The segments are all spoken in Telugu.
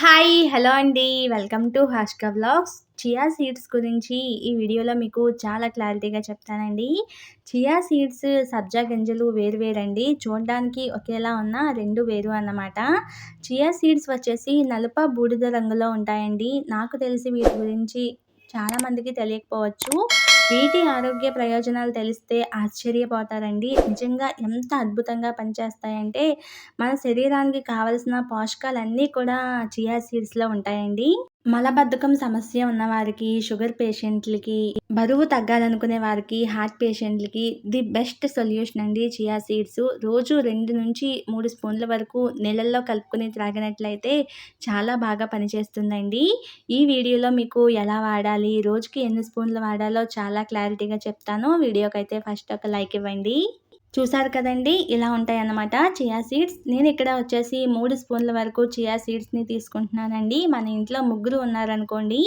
హాయ్ హలో అండి. వెల్కమ్ టు హాష్క వ్లాగ్స్ చియా సీడ్స్ గురించి ఈ వీడియోలో మీకు చాలా క్లారిటీగా చెప్తానండి. చియా సీడ్స్ సబ్జా గింజలు వేరు వేరండి. చూడడానికి ఒకేలా ఉన్న రెండు వేరు అన్నమాట. చియా సీడ్స్ వచ్చేసి నలుప బూడిద రంగులో ఉంటాయండి. నాకు తెలిసి వీటి గురించి చాలామందికి తెలియకపోవచ్చు. వీటి ఆరోగ్య ప్రయోజనాలు తెలిస్తే ఆశ్చర్యపోతారండి. నిజంగా ఎంత అద్భుతంగా పనిచేస్తాయంటే మన శరీరానికి కావలసిన పోషకాలన్నీ కూడా చియా సీడ్స్లో ఉంటాయండి. మలబద్ధకం సమస్య ఉన్నవారికి షుగర్ పేషెంట్లకి బరువు తగ్గాలనుకునే వారికి హార్ట్ పేషెంట్లకి ది బెస్ట్ సొల్యూషన్ అండి చియా సీడ్స్. రోజు రెండు నుంచి మూడు స్పూన్ల వరకు నీళ్ళల్లో కలుపుకుని త్రాగినట్లయితే చాలా బాగా పనిచేస్తుందండి. ఈ వీడియోలో మీకు ఎలా వాడాలి రోజుకి ఎన్ని స్పూన్లు వాడాలో చాలా క్లారిటీగా చెప్తాను. వీడియోకైతే ఫస్ట్ ఒక లైక్ ఇవ్వండి. చూసారు కదండి? ఇలా ఉంటాయి అన్నమాట చియా సీడ్స్ నేను ఇక్కడ వచ్చేసి మూడు స్పూన్ల వరకు చియా సీడ్స్ని తీసుకుంటున్నానండి. మన ఇంట్లో ముగ్గురు ఉన్నారనుకోండి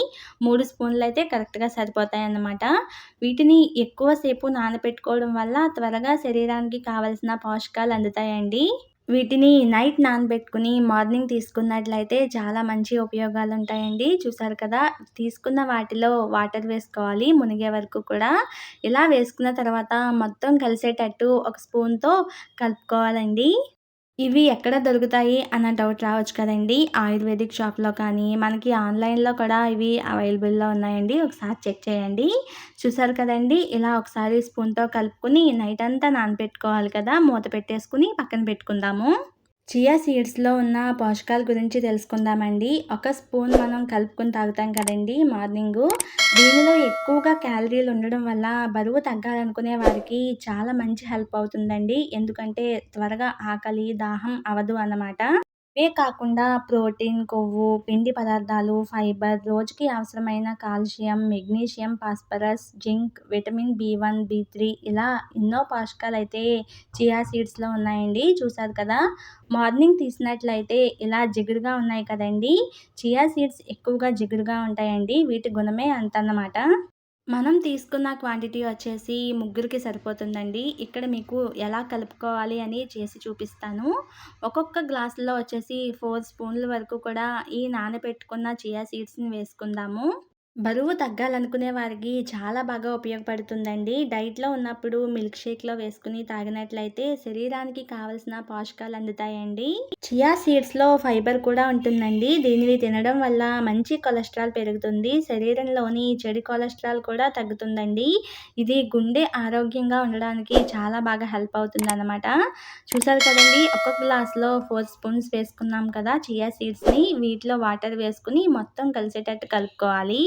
మూడు స్పూన్లు అయితే కరెక్ట్గా సరిపోతాయి అన్నమాట వీటిని ఎక్కువసేపు నానబెట్టుకోవడం వల్ల త్వరగా శరీరానికి కావలసిన పోషకాలు అందుతాయండి. వీటిని నైట్ నానబెట్టుకుని మార్నింగ్ తీసుకున్నట్లయితే చాలా మంచి ఉపయోగాలు ఉంటాయండి చూసారు కదా తీసుకున్న వాటిలో వాటర్ వేసుకోవాలి మునిగే వరకు కూడా. ఇలా వేసుకున్న తర్వాత మొత్తం కలిసేటట్టు ఒక స్పూన్తో కలుపుకోవాలండి. ఇవి ఎక్కడ దొరుకుతాయి అన్న డౌట్ రావచ్చు కదండి. ఆయుర్వేదిక్ షాప్లో కానీ మనకి ఆన్లైన్లో కూడా ఇవి అవైలబుల్లో ఉన్నాయండి. ఒకసారి చెక్ చేయండి. చూసారు కదండి? ఇలా ఒకసారి స్పూన్తో కలుపుకొని నైట్ అంతా నానబెట్టుకోవాలి కదా మూత పెట్టేసుకుని పక్కన పెట్టుకుందాము. చియా సీడ్స్లో ఉన్న పోషకాల గురించి తెలుసుకుందామండి. ఒక స్పూన్ మనం కలుపుకొని తాగుతాం కదండి మార్నింగు. దీనిలో ఎక్కువగా క్యాలరీలు ఉండడం వల్ల బరువు తగ్గాలనుకునే వారికి చాలా మంచి హెల్ప్ అవుతుందండి. ఎందుకంటే త్వరగా ఆకలి దాహం అవదు అన్నమాట. ఇవే కాకుండా ప్రోటీన్ కొవ్వు పిండి పదార్థాలు ఫైబర్ రోజుకి అవసరమైన calcium magnesium phosphorus zinc vitamin B one B three ఇలా ఎన్నో పోషకాలు అయితే చియా సీడ్స్లో ఉన్నాయండి. చూసారు కదా? మార్నింగ్ తీసినట్లయితే ఇలా జిగురుగా ఉన్నాయి కదండి. చియా సీడ్స్ ఎక్కువగా జిగురుగా ఉంటాయండి. వీటి గుణమే అంత అన్నమాట మనం తీసుకున్న క్వాంటిటీ వచ్చేసి ముగ్గురికి సరిపోతుందండి. ఇక్కడ మీకు ఎలా కలుపుకోవాలి అని చేసి చూపిస్తాను. ఒక్కొక్క గ్లాసులో వచ్చేసి ఫోర్ స్పూన్ల వరకు కూడా ఈ నానబెట్టుకున్న చియా సీడ్స్ని వేసుకుందాము. బరువు తగ్గాలనుకునే వారికి చాలా బాగా ఉపయోగపడుతుందండి. డైట్లో ఉన్నప్పుడు మిల్క్ షేక్లో వేసుకుని తాగినట్లయితే శరీరానికి కావలసిన పోషకాలు అందుతాయండి. చియా సీడ్స్లో ఫైబర్ కూడా ఉంటుందండి. దీనిని తినడం వల్ల మంచి కొలెస్ట్రాల్ పెరుగుతుంది. శరీరంలోని చెడు కొలెస్ట్రాల్ కూడా తగ్గుతుందండి. ఇది గుండె ఆరోగ్యంగా ఉండడానికి చాలా బాగా హెల్ప్ అవుతుంది అనమాట చూసారు కదండి ఒక్కొక్క గ్లాస్లో ఫోర్ స్పూన్స్ వేసుకున్నాం కదా చియా సీడ్స్ని. వీటిలో వాటర్ వేసుకుని మొత్తం కలిసేటట్టు కలుపుకోవాలి.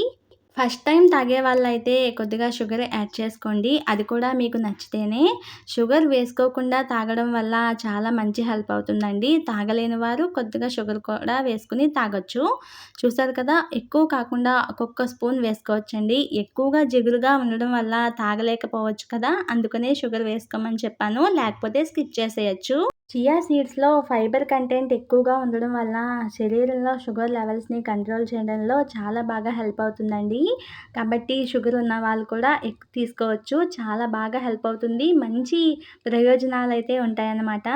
ఫస్ట్ టైం తాగే వాళ్ళైతే కొద్దిగా షుగర్ యాడ్ చేసుకోండి. అది కూడా మీకు నచ్చితేనే. షుగర్ వేసుకోకుండా తాగడం వల్ల చాలా మంచి హెల్ప్ అవుతుందండి. తాగలేని వారు కొద్దిగా షుగర్ కూడా వేసుకుని తాగొచ్చు. చూసారు కదా ఎక్కువ కాకుండా ఒక్కొక్క స్పూన్ వేసుకోవచ్చండి. ఎక్కువగా జిగురుగా ఉండడం వల్ల తాగలేకపోవచ్చు కదా అందుకనే షుగర్ వేసుకోమని చెప్పాను. లేకపోతే స్కిప్ చేసేయచ్చు. చియా సీడ్స్లో ఫైబర్ కంటెంట్ ఎక్కువగా ఉండడం వల్ల శరీరంలో షుగర్ లెవెల్స్ని కంట్రోల్ చేయడంలో చాలా బాగా హెల్ప్ అవుతుందండి. కాబట్టి షుగర్ ఉన్న వాళ్ళు కూడా ఎక్కువ తీసుకోవచ్చు. చాలా బాగా హెల్ప్ అవుతుంది. మంచి ప్రయోజనాలు అయితే ఉంటాయన్నమాట.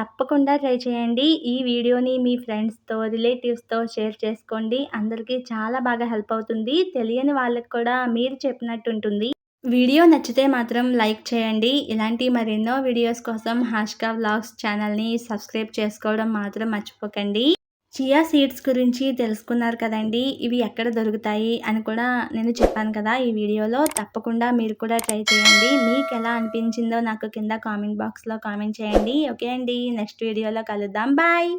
తప్పకుండా ట్రై చేయండి. ఈ వీడియోని మీ ఫ్రెండ్స్తో రిలేటివ్స్తో షేర్ చేసుకోండి. అందరికీ చాలా బాగా హెల్ప్ అవుతుంది. తెలియని వాళ్ళకి కూడా మీరు చెప్పినట్టు ఉంటుంది. వీడియో నచ్చితే మాత్రం లైక్ చేయండి. ఇలాంటి మరెన్నో వీడియోస్ కోసం హాష్కా వ్లాగ్స్ ఛానల్ని సబ్స్క్రైబ్ చేసుకోవడం మాత్రం మర్చిపోకండి. చియా సీడ్స్ గురించి తెలుసుకున్నారు కదండి. ఇవి ఎక్కడ దొరుకుతాయి అని కూడా నేను చెప్పాను కదా ఈ వీడియోలో. తప్పకుండా మీరు కూడా ట్రై చేయండి. మీకు ఎలా అనిపించిందో నాకు కింద కామెంట్ బాక్స్లో కామెంట్ చేయండి. ఓకే అండి. నెక్స్ట్ వీడియోలో కలుద్దాం. బాయ్!